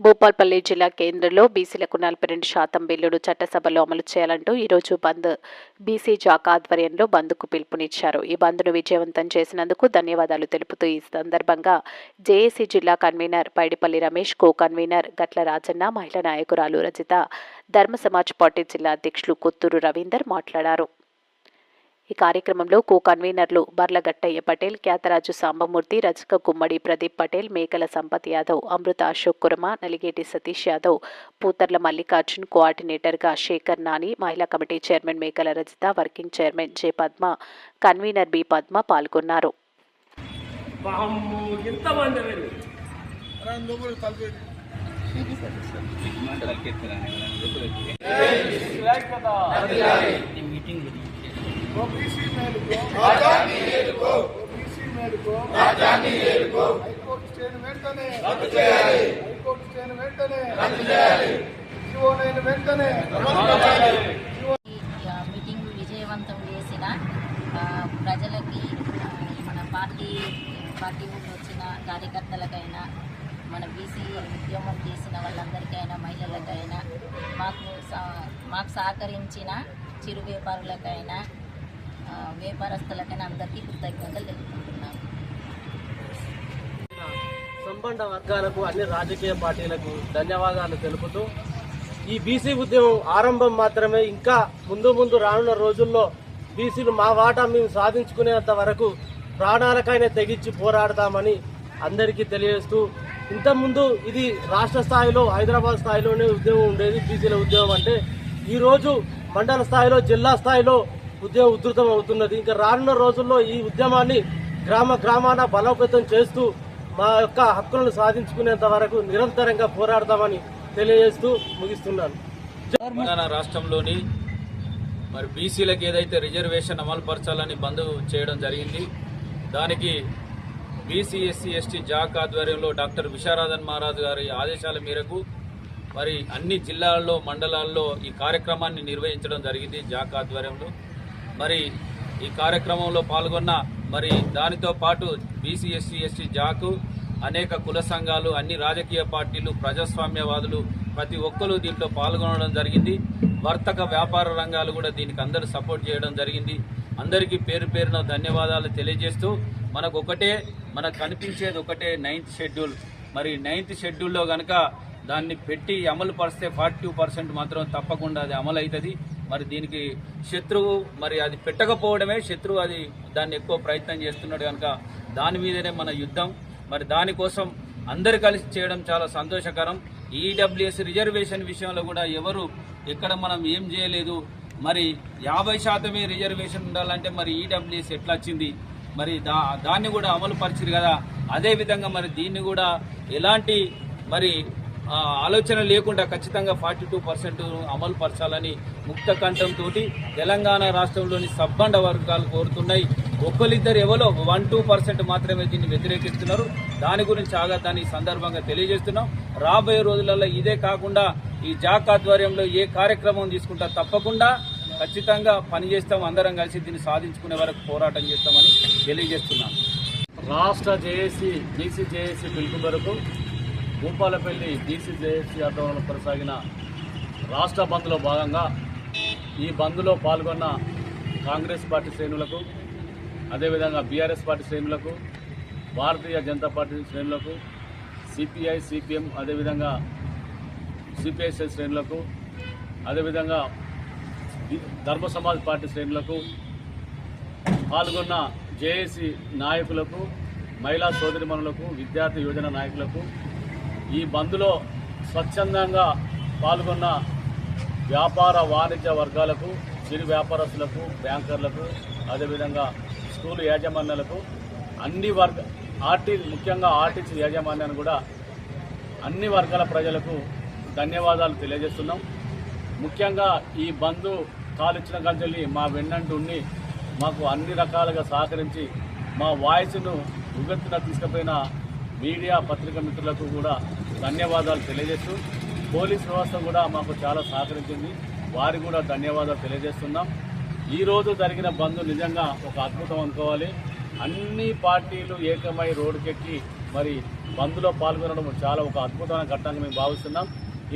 భూపాల్పల్లి జిల్లా కేంద్రంలో బీసీలకు నలభై రెండు శాతం బిల్లుడు చట్టసభలో అమలు చేయాలంటూ ఈరోజు బంద్ బీసీ జాక్ ఆధ్వర్యంలో బంద్కు పిలుపునిచ్చారు. ఈ బంద్ను విజయవంతం చేసినందుకు ధన్యవాదాలు తెలుపుతూ ఈ సందర్భంగా జేఏసీ జిల్లా convener Paidipalli Ramesh co convener Gatla Rajanna మహిళా నాయకురాలు రజిత ధర్మ సమాజ్ పార్టీ జిల్లా అధ్యక్షులు కొత్తూరు రవీందర్ మాట్లాడారు. ఈ కార్యక్రమంలో కో కన్వీనర్లు బర్లగట్టయ్య పటేల్ ఖ్యాతరాజు సాంబమూర్తి రజక గుమ్మడి ప్రదీప్ పటేల్ మేకల సంపత్ యాదవ్ అమృత అశోక్ కుర్మ నలిగేటి సతీష్ యాదవ్ పూతర్ల మల్లికార్జున్ కోఆర్డినేటర్గా శేఖర్ నాని మహిళా committee chairman Mekala Rajitha working chairman J Padma convener B Padma పాల్గొన్నారు. వామ్మో, ఓబీసీ మేలుకో. రాజాన్ని ఏలుకో ఓబీసీ మేలుకో. రాజాన్ని ఏలుకో హైకోర్టు స్టేను వెంటనే. రద్దు చేయాలి. హైకోర్టు స్టేను వెంటనే. రద్దు చేయాలి. జీవో నైన్ వెంటనే. ఈ ఆ, మీటింగ్ విజయవంతం చేసిన ప్రజలకి మన పార్టీ పార్టీ నుండి వచ్చిన కార్యకర్తలకైనా మన బీసీ ఉద్యమం చేసిన వాళ్ళందరికైనా మహిళలకైనా మాకు మాకు సహకరించిన చిరు వ్యాపారులకైనా వ్యాపారస్తులకైనా అందరికీ కృతజ్ఞతలు తెలుపుకుంటున్నాను. సంబంధ వర్గాలకు అన్ని రాజకీయ పార్టీలకు ధన్యవాదాలు తెలుపుతూ ఈ బీసీ ఉద్యమం ఆరంభం మాత్రమే ఇంకా ముందు ముందు రానున్న రోజుల్లో బీసీలు మా వాటా మేము సాధించుకునేంత వరకు ప్రాణాలకైనా తెగించి పోరాడతామని అందరికీ తెలియజేస్తూ ఇంతకుముందు ఇది రాష్ట్ర స్థాయిలో హైదరాబాద్ స్థాయిలోనే ఉద్యమం ఉండేది బీసీల ఉద్యమం అంటే ఈరోజు మండల స్థాయిలో జిల్లా స్థాయిలో ఉద్యోగ ఉధృతం అవుతున్నది. ఇంకా రానున్న రోజుల్లో ఈ ఉద్యమాన్ని గ్రామ గ్రామాన బలోపేతం చేస్తూ మా యొక్క హక్కులను సాధించుకునేంత వరకు నిరంతరంగా పోరాడతామని తెలియజేస్తూ ముగిస్తున్నాను. తెలంగాణ రాష్ట్రంలోని మరి బీసీలకు ఏదైతే రిజర్వేషన్ అమలుపరచాలని బంద్ చేయడం జరిగింది దానికి బీసీ ఎస్సీ ఎస్టీ జాక్ ఆధ్వర్యంలో డాక్టర్ విశారాధన్ మహారాజ్ గారి ఆదేశాల మేరకు మరి అన్ని జిల్లాల్లో మండలాల్లో ఈ కార్యక్రమాన్ని నిర్వహించడం జరిగింది జాక్ ఆధ్వర్యంలో. మరి ఈ కార్యక్రమంలో పాల్గొన్న మరి దానితో పాటు బీసీ ఎస్సీ ఎస్టీ జాకు అనేక కుల సంఘాలు అన్ని రాజకీయ పార్టీలు ప్రజాస్వామ్యవాదులు ప్రతి ఒక్కరూ దీంట్లో పాల్గొనడం జరిగింది. వర్తక వ్యాపార రంగాలు కూడా దీనికి అందరూ సపోర్ట్ చేయడం జరిగింది. అందరికీ పేరు పేరున ధన్యవాదాలు తెలియజేస్తూ మనకు ఒకటే మనకు కనిపించేది ఒకటే నైన్త్ షెడ్యూల్. మరి నైన్త్ షెడ్యూల్లో కనుక దాన్ని పెట్టి అమలు పరిస్తే ఫార్టీ పర్సెంట్ మాత్రం తప్పకుండా అది అమలు అవుతుంది మరి దీనికి శత్రువు మరి అది పెట్టకపోవడమే శత్రువు అది దాన్ని ఎక్కువ ప్రయత్నం చేస్తున్నాడు కనుక దాని మీదనే మన యుద్ధం. మరి దానికోసం అందరు కలిసి చేయడం చాలా సంతోషకరం. ఈడబ్ల్యూఎస్ రిజర్వేషన్ విషయంలో కూడా ఎవరు ఎక్కడ మనం ఏం చేయలేదు. మరి యాభై శాతమే రిజర్వేషన్ ఉండాలంటే మరి ఈడబ్ల్యూఎస్ ఎట్లా వచ్చింది? మరి దా దాన్ని కూడా అమలు పరిచారు కదా. అదేవిధంగా మరి దీన్ని కూడా ఎలాంటి మరి ఆలోచన లేకుండా ఖచ్చితంగా ఫార్టీ టూ పర్సెంట్ అమలు పరచాలని ముక్త కంఠంతో తెలంగాణ రాష్ట్రంలోని సబ్బండ వర్గాలు కోరుతున్నాయి. ఒక్కరిద్దరు ఎవరో వన్ టూ పర్సెంట్ మాత్రమే దీన్ని వ్యతిరేకిస్తున్నారు. దాని గురించి ఆగతాన్ని సందర్భంగా తెలియజేస్తున్నాం. రాబోయే రోజులలో ఇదే కాకుండా ఈ జాక్ ఆధ్వర్యంలో ఏ కార్యక్రమం తీసుకుంటా తప్పకుండా ఖచ్చితంగా పనిచేస్తాం. అందరం కలిసి దీన్ని సాధించుకునే వరకు పోరాటం చేస్తామని తెలియజేస్తున్నాం. రాష్ట్ర జేఏసీ బీసీ జేఏసీ పిలుపు వరకు భూపాలపల్లి డీసీ జేఏసీ ఆధ్వర్యంలో కొనసాగిన రాష్ట్ర బంద్లో భాగంగా ఈ బంద్లో పాల్గొన్న కాంగ్రెస్ పార్టీ శ్రేణులకు అదేవిధంగా బీఆర్ఎస్ పార్టీ శ్రేణులకు భారతీయ జనతా పార్టీ శ్రేణులకు సిపిఐ సిపిఎం అదేవిధంగా సిపిఐసి శ్రేణులకు అదేవిధంగా ధర్మ సమాజ్ పార్టీ శ్రేణులకు పాల్గొన్న జేఏసీ నాయకులకు మహిళా సోదరిమణులకు విద్యార్థి యువజన నాయకులకు ఈ బంద్లో స్వచ్ఛందంగా పాల్గొన్న వ్యాపార వాణిజ్య వర్గాలకు చిరు వ్యాపారస్తులకు బ్యాంకర్లకు అదేవిధంగా స్కూల్ యాజమాన్యాలకు అన్ని వర్గ ఆర్టీ ముఖ్యంగా ఆర్టీసీ యాజమాన్యాన్ని కూడా అన్ని వర్గాల ప్రజలకు ధన్యవాదాలు తెలియజేస్తున్నాం. ముఖ్యంగా ఈ బంధు కాలిచ్చిన కంచెల్లి మా వెన్నంటూ ఉండి మాకు అన్ని రకాలుగా సహకరించి మా వాయిస్ను ఉగెత్తున తీసుకుపోయిన మీడియా పత్రికా మిత్రులకు కూడా ధన్యవాదాలు తెలియజేస్తూ పోలీస్ వ్యవస్థ కూడా మాకు చాలా సహకరించింది. వారి కూడా ధన్యవాదాలు తెలియజేస్తున్నాం. ఈరోజు జరిగిన బంద్ నిజంగా ఒక అద్భుతం అనుకోవాలి. అన్ని పార్టీలు ఏకమై రోడ్డుకెక్కి మరి బంద్లో పాల్గొనడం చాలా ఒక అద్భుతమైన ఘట్టంగా మేము భావిస్తున్నాం.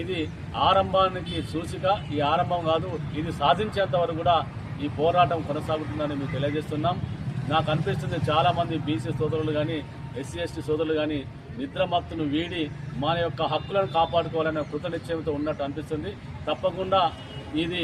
ఇది ఆరంభానికి సూచిక ఈ ఆరంభం కాదు ఇది సాధించేంత వరకు కూడా ఈ పోరాటం కొనసాగుతుందని మేము తెలియజేస్తున్నాం. నాకు అనిపిస్తుంది చాలామంది బీసీ సోదరులు కానీ ఎస్సీ ఎస్టీ సోదరులు కానీ నిద్రమత్తును వీడి మన యొక్క హక్కులను కాపాడుకోవాలనే కృతనిశ్చయంతో ఉన్నట్టు అనిపిస్తుంది. తప్పకుండా ఇది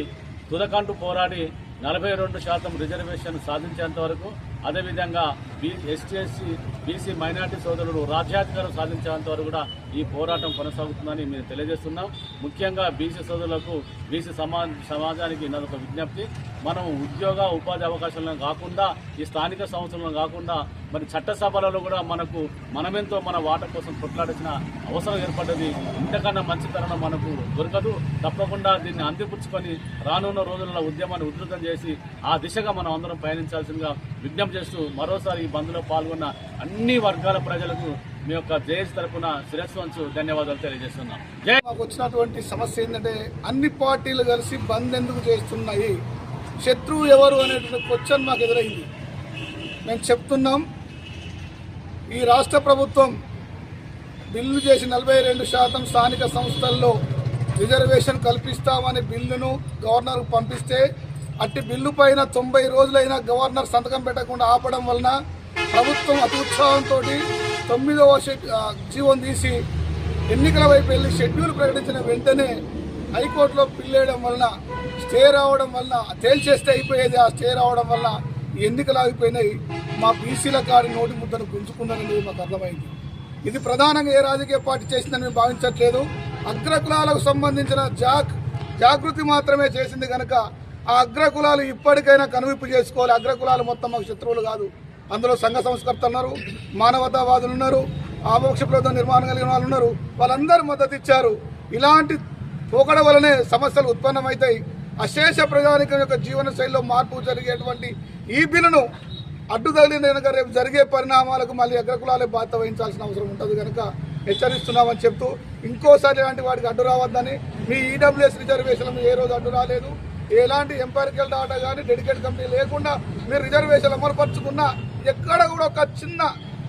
తుదకంటూ పోరాడి నలభై రెండు శాతం రిజర్వేషన్ సాధించేంత వరకు అదేవిధంగా B ST SC BC minority సోదరులు రాజ్యాధికారం సాధించేంత వరకు కూడా ఈ పోరాటం కొనసాగుతుందని మేము తెలియజేస్తున్నాం. ముఖ్యంగా బీసీ సోదరులకు బీసీ సమా సమాజానికి నాదొక విజ్ఞప్తి. మనం ఉద్యోగ ఉపాధి అవకాశాలను కాకుండా ఈ స్థానిక సంస్థలను కాకుండా మరి చట్టసభలలో కూడా మనకు మనమెంతో మన వాట కోసం కొట్లాడాల్సిన అవసరం ఏర్పడ్డది. ఇంతకన్నా మంచి తరుణం మనకు దొరకదు. తప్పకుండా దీన్ని అందిపుచ్చుకొని రానున్న రోజుల్లో ఉద్యమాన్ని ఉధృతం చేసి ఆ దిశగా మనం అందరం పయనించాల్సిందిగా విజ్ఞప్తి చేస్తూ మరోసారి ఈ బంద్లో పాల్గొన్న అన్ని వర్గాల ప్రజలకు మీ యొక్క జేఎస్ తరఫున శిరస్సు ధన్యవాదాలు తెలియజేస్తున్నాం. మాకు వచ్చినటువంటి సమస్య ఏంటంటే అన్ని పార్టీలు కలిసి బంద్ ఎందుకు చేస్తున్నాయి? శత్రువు ఎవరు అనేటువంటి క్వశ్చన్ మాకు ఎదురైంది. మేము చెప్తున్నాం ఈ రాష్ట్ర ప్రభుత్వం బిల్లు చేసి నలభై రెండు శాతం స్థానిక సంస్థల్లో రిజర్వేషన్ కల్పిస్తామని బిల్లును గవర్నర్కు పంపిస్తే అట్టి బిల్లు పైన తొంభై రోజులైనా గవర్నర్ సంతకం పెట్టకుండా ఆపడం వలన ప్రభుత్వం అతి ఉత్సాహంతో తొమ్మిదవ జీవం తీసి ఎన్నికల వైపు వెళ్ళి షెడ్యూల్ ప్రకటించిన వెంటనే హైకోర్టులో పిల్లేయడం వలన స్టే రావడం వలన తేల్చేస్తే అయిపోయేది. ఆ స్టే రావడం వలన ఈ ఎన్నికలు ఆగిపోయినాయి. మా బీసీల కాడి నోటి ముద్దను గుంజుకున్నారనేది మాకు అర్థమైంది. ఇది ప్రధానంగా ఏ రాజకీయ పార్టీ చేసిందని మేము భావించట్లేదు. అగ్రకులాలకు సంబంధించిన జాక్ జాగృతి మాత్రమే చేసింది కనుక ఆ అగ్రకులాలు ఇప్పటికైనా కనువిప్పు చేసుకోవాలి. అగ్రకులాలు మొత్తం మాకు శత్రువులు కాదు. అందులో సంఘ సంస్కర్త ఉన్నారు మానవతావాదులు ఉన్నారు ఆమోక్ష ప్రభుత్వం నిర్మాణం కలిగిన వాళ్ళు ఉన్నారు. వాళ్ళందరూ మద్దతు ఇచ్చారు. ఇలాంటి పోకడ వలనే సమస్యలు ఉత్పన్నమవుతాయి. అశేష ప్రజానికం యొక్క జీవన శైలిలో మార్పు జరిగేటువంటి ఈ బిల్లును అడ్డు తగిలిన కనుక రేపు జరిగే పరిణామాలకు మళ్ళీ అగ్రకులాలే బాధ్యత వహించాల్సిన అవసరం ఉంటుంది కనుక హెచ్చరిస్తున్నామని చెప్తూ ఇంకోసారి ఇలాంటి వాటికి అడ్డు రావద్దని మీ ఈడబ్ల్యూఎస్ రిజర్వేషన్లు ఏ రోజు అడ్డు రాలేదు. ఎలాంటి ఎంపైరికల్ డాటా కానీ డెడికేట్ కంపెనీ లేకుండా మీరు రిజర్వేషన్ అమలుపరుచుకున్న ఎక్కడ కూడా ఒక చిన్న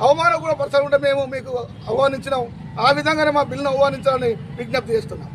అవమానం కూడా పరచకుండా మేము మీకు ఆహ్వానించినాం. ఆ విధంగానే మా బిల్లును ఆహ్వానించాలని విజ్ఞప్తి చేస్తున్నాం.